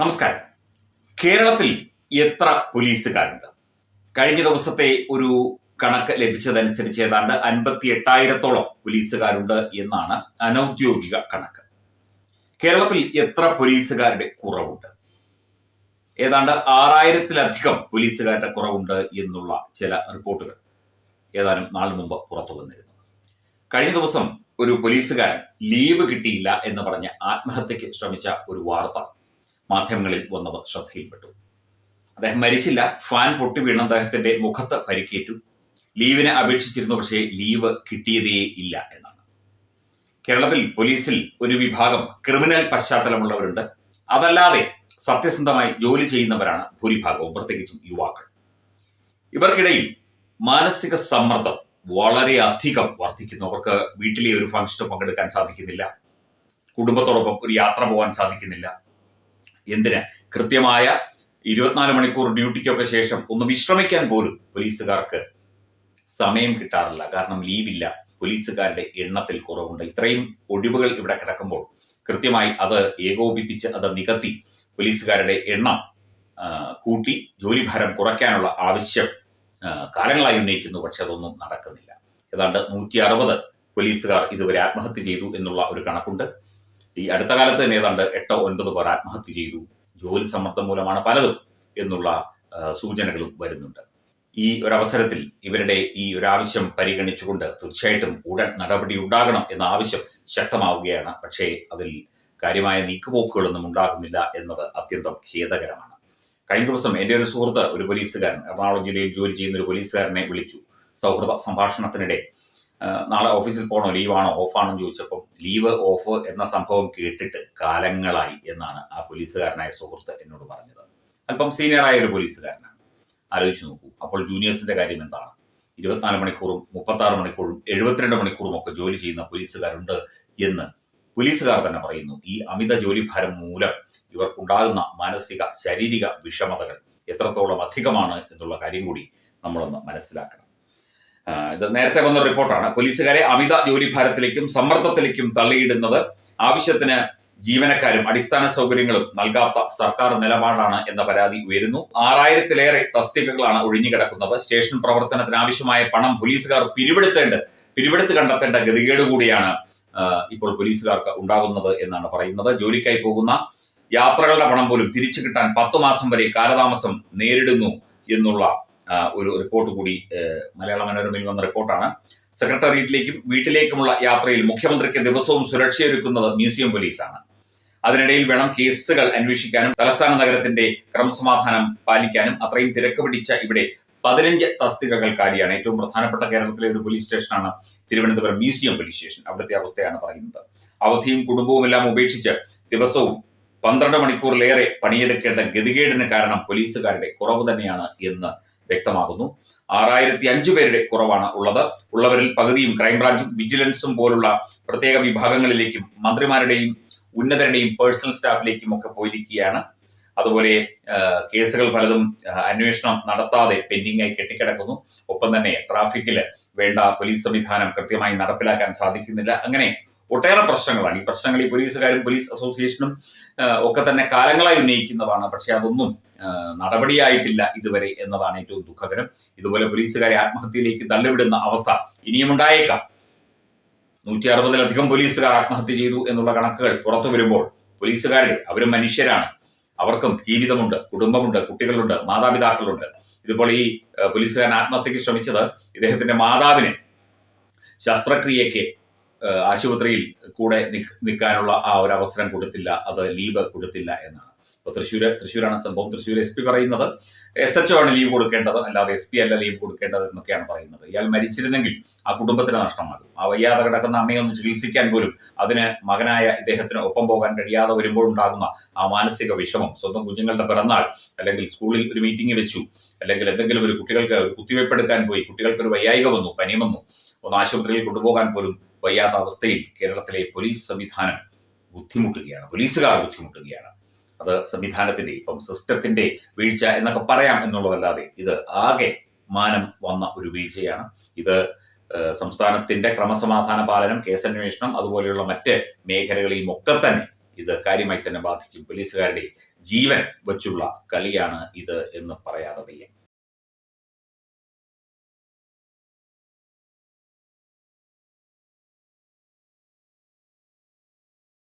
നമസ്കാരം. കേരളത്തിൽ എത്ര പോലീസുകാരുണ്ട്? കഴിഞ്ഞ ദിവസത്തെ ഒരു കണക്ക് ലഭിച്ചതനുസരിച്ച് ഏതാണ്ട് അൻപത്തി എട്ടായിരത്തോളം പോലീസുകാരുണ്ട് എന്നാണ് അനൌദ്യോഗിക കണക്ക്. കേരളത്തിൽ എത്ര പോലീസുകാരുടെ കുറവുണ്ട്? ഏതാണ്ട് ആറായിരത്തിലധികം പോലീസുകാരുടെ കുറവുണ്ട് എന്നുള്ള ചില റിപ്പോർട്ടുകൾ ഏതാനും നാൾ മുമ്പ് പുറത്തു വന്നിരുന്നു. കഴിഞ്ഞ ദിവസം ഒരു പോലീസുകാരൻ ലീവ് കിട്ടിയില്ല എന്ന് പറഞ്ഞ് ആത്മഹത്യക്ക് ശ്രമിച്ച ഒരു വാർത്ത മാധ്യമങ്ങളിൽ വന്നത് ശ്രദ്ധയിൽപ്പെട്ടു. അദ്ദേഹം മരിച്ചില്ല. ഫാൻ പൊട്ടി വീണ അദ്ദേഹത്തിന്റെ മുഖത്ത് പരിക്കേറ്റു. ലീവിനെ അപേക്ഷിച്ചിരുന്നു പക്ഷേ ലീവ് കിട്ടിയതേ ഇല്ല എന്നാണ്. കേരളത്തിൽ പോലീസിൽ ഒരു വിഭാഗം ക്രിമിനൽ പശ്ചാത്തലമുള്ളവരുണ്ട്. അതല്ലാതെ സത്യസന്ധമായി ജോലി ചെയ്യുന്നവരാണ് ഭൂരിഭാഗവും പ്രത്യേകിച്ചും യുവാക്കൾ. ഇവർക്കിടയിൽ മാനസിക സമ്മർദ്ദം വളരെയധികം വർദ്ധിക്കുന്നു. അവർക്ക് വീട്ടിലെ ഒരു ഫംഗ്ഷന് പങ്കെടുക്കാൻ സാധിക്കുന്നില്ല. കുടുംബത്തോടൊപ്പം ഒരു യാത്ര പോകാൻ സാധിക്കുന്നില്ല. എന്തിന്? കൃത്യമായ ഇരുപത്തിനാല് മണിക്കൂർ ഡ്യൂട്ടിക്കൊക്കെ ശേഷം ഒന്ന് വിശ്രമിക്കാൻ പോലും പോലീസുകാർക്ക് സമയം കിട്ടാറില്ല. കാരണം ലീവില്ല പോലീസുകാരുടെ എണ്ണത്തിൽ കുറവുണ്ട്. ഇത്രയും ഒഴിവുകൾ ഇവിടെ കിടക്കുമ്പോൾ കൃത്യമായി അത് ഏകോപിപ്പിച്ച് അത് നികത്തി പോലീസുകാരുടെ എണ്ണം കൂട്ടി ജോലിഭാരം കുറയ്ക്കാനുള്ള ആവശ്യം കാലങ്ങളായി ഉന്നയിക്കുന്നു. പക്ഷെ അതൊന്നും നടക്കുന്നില്ല. ഏതാണ്ട് നൂറ്റി അറുപത് പോലീസുകാർ ഇതുവരെ ആത്മഹത്യ ചെയ്തു എന്നുള്ള ഒരു കണക്കുണ്ട്. ഈ അടുത്ത കാലത്ത് തന്നെ ഏതാണ്ട് എട്ടോ ഒൻപത് പേർ ആത്മഹത്യ ചെയ്തു. ജോലി സമ്മർദ്ദം മൂലമാണ് പലതും എന്നുള്ള സൂചനകളും വരുന്നുണ്ട്. ഈ ഒരവസരത്തിൽ ഇവരുടെ ഈ ഒരാവശ്യം പരിഗണിച്ചുകൊണ്ട് തീർച്ചയായിട്ടും ഉടൻ നടപടി ഉണ്ടാകണം എന്ന ആവശ്യം ശക്തമാവുകയാണ്. പക്ഷേ അതിൽ കാര്യമായ നീക്കുപോക്കുകളൊന്നും ഉണ്ടാകുന്നില്ല എന്നത് അത്യന്തം ഖേദകരമാണ്. കഴിഞ്ഞ ദിവസം എന്റെ ഒരു സുഹൃത്ത് ഒരു പോലീസുകാരൻ എറണാകുളം ജില്ലയിൽ ജോലി ചെയ്യുന്ന ഒരു പോലീസുകാരനെ വിളിച്ചു. സൗഹൃദ സംഭാഷണത്തിനിടെ നാളെ ഓഫീസിൽ പോകണോ ലീവാണോ? ഓഫാണോ എന്ന് ചോദിച്ചപ്പോൾ ലീവ് ഓഫ് എന്ന സംഭവം കേട്ടിട്ട് കാലങ്ങളായി എന്നാണ് ആ പോലീസുകാരനായ സുഹൃത്ത് എന്നോട് പറഞ്ഞത്. അല്പം സീനിയറായ ഒരു പോലീസുകാരനാണ്. ആലോചിച്ചു നോക്കൂ. അപ്പോൾ ജൂനിയേഴ്സിന്റെ കാര്യം എന്താണ്? ഇരുപത്തിനാല് മണിക്കൂറും മുപ്പത്തി ആറ് മണിക്കൂറും എഴുപത്തിരണ്ട് മണിക്കൂറും ഒക്കെ ജോലി ചെയ്യുന്ന പോലീസുകാരുണ്ട് എന്ന് പോലീസുകാർ തന്നെ പറയുന്നു. ഈ അമിത ജോലിഭാരം മൂലം ഇവർക്കുണ്ടാകുന്ന മാനസിക ശാരീരിക വിഷമതകൾ എത്രത്തോളം അധികമാണ് എന്നുള്ള കാര്യം കൂടി നമ്മളൊന്ന് മനസ്സിലാക്കണം. ഇത് നേരത്തെ വന്ന റിപ്പോർട്ടാണ്. പോലീസുകാരെ അമിത ജോലിഭാരത്തിലേക്കും സമ്മർദ്ദത്തിലേക്കും തള്ളിയിടുന്നത് ആവശ്യത്തിന് ജീവനക്കാരും അടിസ്ഥാന സൗകര്യങ്ങളും നൽകാത്ത സർക്കാർ നിലപാടാണ് എന്ന പരാതി ഉയരുന്നു. ആറായിരത്തിലേറെ തസ്തികകളാണ് ഒഴിഞ്ഞുകിടക്കുന്നത്. സ്റ്റേഷൻ പ്രവർത്തനത്തിന് ആവശ്യമായ പണം പോലീസുകാർ പിരിവെടുത്തേണ്ട പിരിവെടുത്ത് കണ്ടെത്തേണ്ട ഗതികേട് കൂടിയാണ് ഇപ്പോൾ പോലീസുകാർക്ക് ഉണ്ടാകുന്നത് എന്നാണ് പറയുന്നത്. ജോലിക്കായി പോകുന്ന യാത്രകളുടെ പണം പോലും തിരിച്ചു കിട്ടാൻ പത്തു മാസം വരെ കാലതാമസം നേരിടുന്നു എന്നുള്ള ഒരു റിപ്പോർട്ട് കൂടി മലയാള മനോരമയിൽ വന്ന റിപ്പോർട്ടാണ് സെക്രട്ടേറിയറ്റിലേക്കും വീട്ടിലേക്കുമുള്ള യാത്രയിൽ മുഖ്യമന്ത്രിക്ക് ദിവസവും സുരക്ഷയൊരുക്കുന്നത് മ്യൂസിയം പോലീസാണ്. അതിനിടയിൽ വേണം കേസുകൾ അന്വേഷിക്കാനും തലസ്ഥാന നഗരത്തിന്റെ ക്രമസമാധാനം പാലിക്കാനും. അത്രയും തിരക്ക് പിടിച്ച ഇവിടെ പതിനഞ്ച് തസ്തികകൾക്കാരിയാണ് ഏറ്റവും പ്രധാനപ്പെട്ട കേരളത്തിലെ ഒരു പോലീസ് സ്റ്റേഷനാണ് തിരുവനന്തപുരം മ്യൂസിയം പോലീസ് സ്റ്റേഷൻ. അവിടുത്തെ അവസ്ഥയാണ് പറയുന്നത്. അവധിയും കുടുംബവും എല്ലാം ഉപേക്ഷിച്ച് ദിവസവും പന്ത്രണ്ട് മണിക്കൂറിലേറെ പണിയെടുക്കേണ്ട ഗതികേടിന് കാരണം പോലീസുകാരുടെ കുറവ് തന്നെയാണ് എന്ന് വ്യക്തമാകുന്നു. ആറായിരത്തി അഞ്ചു പേരുടെ കുറവാണ് ഉള്ളത്. ഉള്ളവരിൽ പകുതിയും ക്രൈംബ്രാഞ്ചും വിജിലൻസും പോലുള്ള പ്രത്യേക വിഭാഗങ്ങളിലേക്കും മന്ത്രിമാരുടെയും ഉന്നതരുടെയും പേഴ്സണൽ സ്റ്റാഫിലേക്കും ഒക്കെ പോയിരിക്കുകയാണ്. അതുപോലെ കേസുകൾ പലതും അന്വേഷണം നടത്താതെ പെൻഡിംഗ് ആയി കെട്ടിക്കിടക്കുന്നു. ഒപ്പം തന്നെ ട്രാഫിക്കിൽ വേണ്ട പോലീസ് സംവിധാനം കൃത്യമായി നടപ്പിലാക്കാൻ സാധിക്കുന്നില്ല. അങ്ങനെ ഒട്ടേറെ പ്രശ്നങ്ങളാണ്. ഈ പ്രശ്നങ്ങൾ ഈ പോലീസുകാരും പോലീസ് അസോസിയേഷനും ഒക്കെ തന്നെ കാലങ്ങളായി ഉന്നയിക്കുന്നതാണ്. പക്ഷെ അതൊന്നും നടപടിയായിട്ടില്ല ഇതുവരെ എന്നതാണ് ഏറ്റവും ദുഃഖകരം. ഇതുപോലെ പോലീസുകാരെ ആത്മഹത്യയിലേക്ക് തള്ളിവിടുന്ന അവസ്ഥ ഇനിയും ഉണ്ടായേക്കാം. നൂറ്റി അറുപതിലധികം പോലീസുകാർ ആത്മഹത്യ ചെയ്തു എന്നുള്ള കണക്കുകൾ പുറത്തു വരുമ്പോൾ പോലീസുകാരുടെ അവരും മനുഷ്യരാണ്. അവർക്കും ജീവിതമുണ്ട് കുടുംബമുണ്ട് കുട്ടികളുണ്ട് മാതാപിതാക്കളുണ്ട്. ഇതുപോലെ ഈ പോലീസുകാരൻ ആത്മഹത്യക്ക് ശ്രമിച്ചത് ഇദ്ദേഹത്തിന്റെ മാതാവിനെ ശസ്ത്രക്രിയയ്ക്ക് ആശുപത്രിയിൽ കൂടെ നിൽക്കാനുള്ള ആ ഒരു അവസരം കൊടുത്തില്ല. അത് ലീവ് കൊടുത്തില്ല എന്നാണ്. അപ്പൊ തൃശ്ശൂര് തൃശ്ശൂരാണ് സംഭവം. തൃശ്ശൂർ എസ് പി പറയുന്നത് എസ് എച്ച് ആണ് ലീവ് കൊടുക്കേണ്ടത്. അല്ലാതെ എസ് പി അല്ല ലീവ് കൊടുക്കേണ്ടത് എന്നൊക്കെയാണ് പറയുന്നത്. ഇയാൾ മരിച്ചിരുന്നെങ്കിൽ ആ കുടുംബത്തിന് നഷ്ടമാകും. ആ വയ്യാതെ കിടക്കുന്ന അമ്മയെ ഒന്ന് ചികിത്സിക്കാൻ പോലും അതിന് മകനായ ഇദ്ദേഹത്തിന് ഒപ്പം പോകാൻ കഴിയാതെ വരുമ്പോൾ ഉണ്ടാകുന്ന ആ മാനസിക വിഷമം സ്വന്തം കുഞ്ഞുങ്ങളുടെ പിറന്നാൾ അല്ലെങ്കിൽ സ്കൂളിൽ ഒരു മീറ്റിംഗ് വെച്ചു അല്ലെങ്കിൽ എന്തെങ്കിലും ഒരു കുട്ടികൾക്ക് കുത്തിവയ്പ്പെടുക്കാൻ പോയി കുട്ടികൾക്ക് ഒരു വയ്യായിക വന്നു പനി വന്നു ഒന്ന് ആശുപത്രിയിൽ കൊണ്ടുപോകാൻ പോലും വയ്യാത്ത അവസ്ഥയിൽ കേരളത്തിലെ പോലീസ് സംവിധാനം ബുദ്ധിമുട്ടുകയാണ്. പോലീസുകാർ ബുദ്ധിമുട്ടുകയാണ്. അത് സംവിധാനത്തിന്റെ ഇപ്പം സിസ്റ്റത്തിന്റെ വീഴ്ച എന്നൊക്കെ പറയാം എന്നുള്ളതല്ലാതെ ഇത് ആകെ മാനം വന്ന ഒരു വീഴ്ചയാണ്. ഇത് സംസ്ഥാനത്തിന്റെ ക്രമസമാധാന പാലനം കേസന്വേഷണം അതുപോലെയുള്ള മറ്റ് മേഖലകളെയും ഒക്കെ തന്നെ ഇത് കാര്യമായി തന്നെ ബാധിക്കും. പോലീസുകാരുടെ ജീവൻ വച്ചുള്ള കളിയാണ് ഇത് എന്ന് പറയാതെ വയ്യ.